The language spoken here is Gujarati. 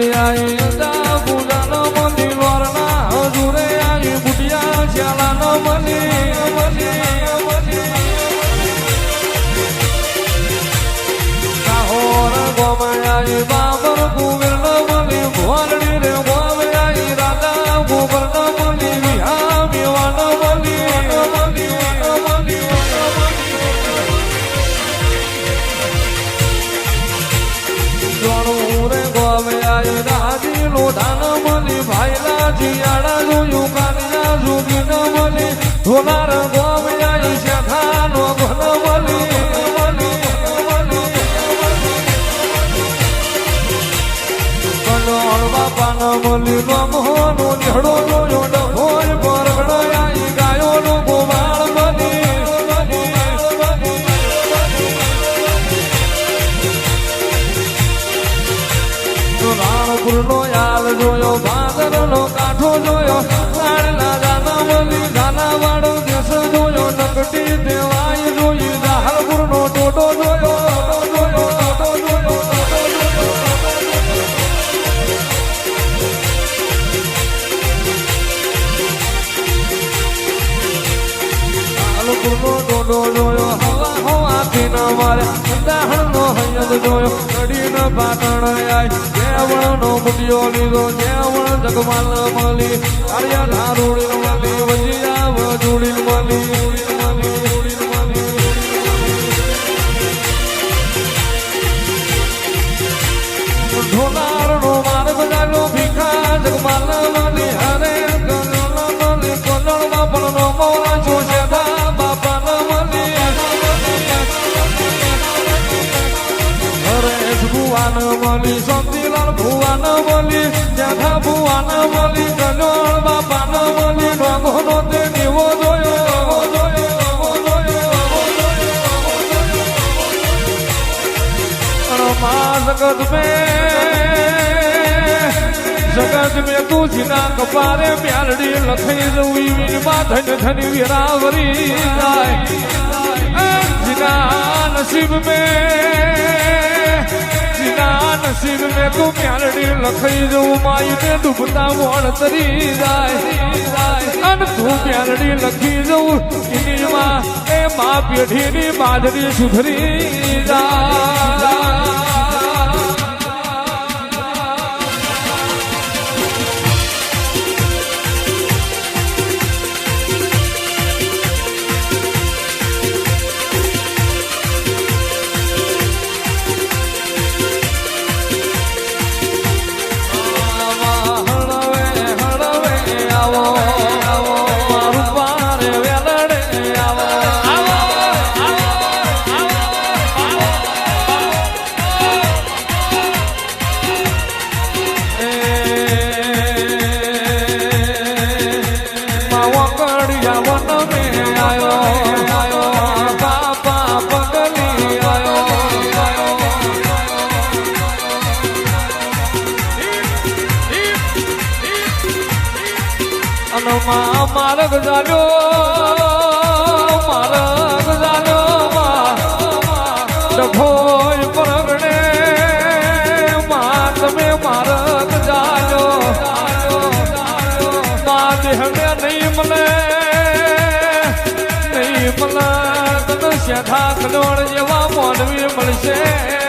અંદા પૂજાનો મંદિર વરના હજુરે આઈ બુટિયા શ્યાલાનો મંદિર મંદિર કાહોર ગોમયાઈ ગોમયાઈ રાજી લોઢાન મળી ભાઈલા જીયાડા જોયું કાનિયા જોગી ન મળી ધોનાર ગોમયાઈ શેઠા નો ઘન મળી મળી કનોળ મળી નો મોહનો નિહળો જોયો જોયો ભાદરનો કાંઠો જોયો કાળના દાના મળી દાના વાળો દેશ જોયો, નકટી દેવાય જોઈ દાહલપુર નો ટોટો જોયો ડોડો જોયો ન મારે. જોયો. નડીનો પાટણ આય જેવણનો મુટિયો લીધો. જેવણ જગમાલ મળી આર્યા ધારુડી મળી વજીયા વજુડી મળી ઢોલારનો માર્ગ જાગ્યો ભીખા જગમાલ ભુવાન મળી શાંતિલાલ ભુવાન બોલી, જેઠા ભુવાન મળી કનોળ બાપા મળી ડોગોનો તે નીવો જોયો જગત મે જગત મે તું જીના કપારે પ્યારડી લખી જવી વીરમાં ધન ધન વીરાવરી જાય. જીના નસીબ મેં તું મ્યાલડી લખાઈ જવું? માઈ ને ડૂબતા મોણ તરી જાય. અન તું મ્યાલડી લખી જવું? કિનીમાં એ મા પેઢીની બાજરી સુધરી જાય. મા માર્ગ મારગ માર્ગ જાલ્યો ડભોય પરગણે મા તમે માર્ગ જાલ્યો મા દેહને નહીં મળે નહીં મળે, તને શેઠા ખલોણ જેવા મોડવી મળશે.